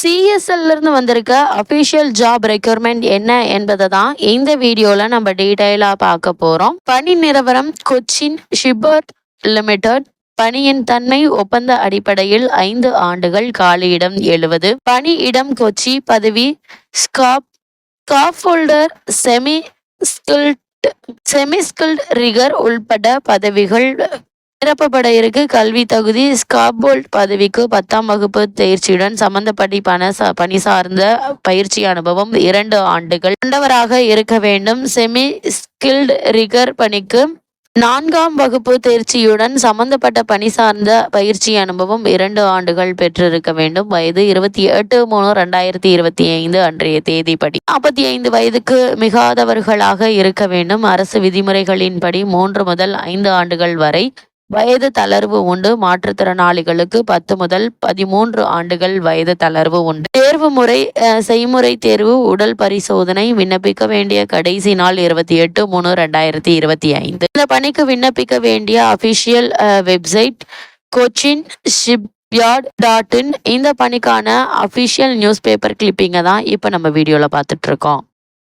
சிஎஸ்எல்லேருந்து வந்திருக்க official job requirement என்ன என்பதை தான் இந்த வீடியோவில் நம்ம டீட்டெயிலாக பார்க்க போகிறோம் பணி நிலவரம் கொச்சின் ஷிப்பர்ட் லிமிடெட். பணியின் தன்மை ஒப்பந்த அடிப்படையில் ஐந்து ஆண்டுகள் காலியிடம் எழுவது. பணி இடம் கொச்சி பதவி scab scaffolder semi skilled semiskilled rigger உள்பட பதவிகள் நிரப்பப்பட இருக்கு. கல்வி தகுதி ஸ்காபோல்ட் பதவிக்கு பத்தாம் வகுப்பு தேர்ச்சியுடன் சம்பந்தப்படி பண பணி சார்ந்த பயிற்சி அனுபவம் இரண்டு ஆண்டுகள். கொண்டவராக இருக்க வேண்டும். செமி ஸ்கில்ட் ரிகர் பணிக்கு நான்காம் வகுப்பு தேர்ச்சியுடன் சம்பந்தப்பட்ட பணி சார்ந்த பயிற்சி அனுபவம் இரண்டு ஆண்டுகள் பெற்றிருக்க வேண்டும். வயது இருபத்தி எட்டு மூணு ரெண்டாயிரத்தி இருபத்தி ஐந்து அன்றைய தேதிப்படி. நாற்பத்தி ஐந்து வயதுக்கு மிகாதவர்களாக இருக்க வேண்டும். அரசு விதிமுறைகளின்படி மூன்று முதல் ஐந்து ஆண்டுகள் வரை வயது தளர்வு உண்டு. மாற்றுத்திறனாளிகளுக்கு பத்து முதல் பதிமூன்று ஆண்டுகள் வயது தளர்வு உண்டு. தேர்வு முறை செய்முறை தேர்வு உடல் பரிசோதனை விண்ணப்பிக்க வேண்டிய கடைசி நாள் இருபத்தி எட்டு மூணு ரெண்டாயிரத்தி இருபத்தி ஐந்து. இந்த பணிக்கு விண்ணப்பிக்க வேண்டிய official website Cochin shipyard dot in இந்த பணிக்கான அபிஷியல் நியூஸ் பேப்பர் கிளிப்பிங்கை தான் இப்போ நம்ம வீடியோவில் பார்த்துட்ருக்கோம்